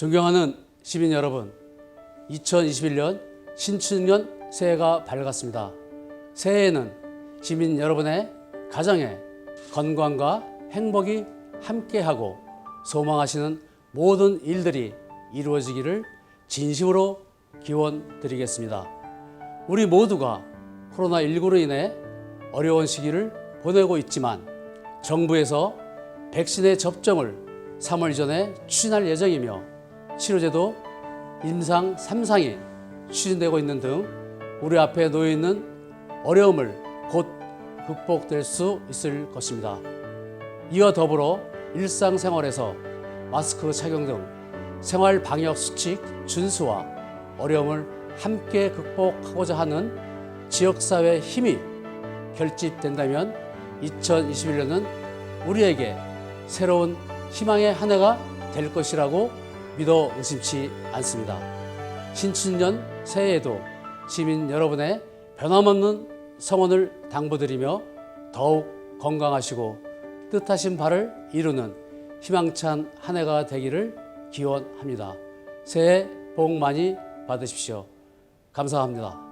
존경하는 시민 여러분, 2021년 신춘년 새해가 밝았습니다. 새해에는 시민 여러분의 가정에 건강과 행복이 함께하고 소망하시는 모든 일들이 이루어지기를 진심으로 기원 드리겠습니다. 우리 모두가 코로나19로 인해 어려운 시기를 보내고 있지만 정부에서 백신의 접종을 3월 전에 추진할 예정이며 치료제도 임상 3상이 추진되고 있는 등 우리 앞에 놓여 있는 어려움을 곧 극복될 수 있을 것입니다. 이와 더불어 일상생활에서 마스크 착용 등 생활 방역 수칙 준수와 어려움을 함께 극복하고자 하는 지역사회 힘이 결집된다면 2021년은 우리에게 새로운 희망의 한 해가 될 것이라고 믿어 의심치 않습니다. 신춘년 새해에도 시민 여러분의 변함없는 성원을 당부드리며 더욱 건강하시고 뜻하신 바를 이루는 희망찬 한 해가 되기를 기원합니다. 새해 복 많이 받으십시오. 감사합니다.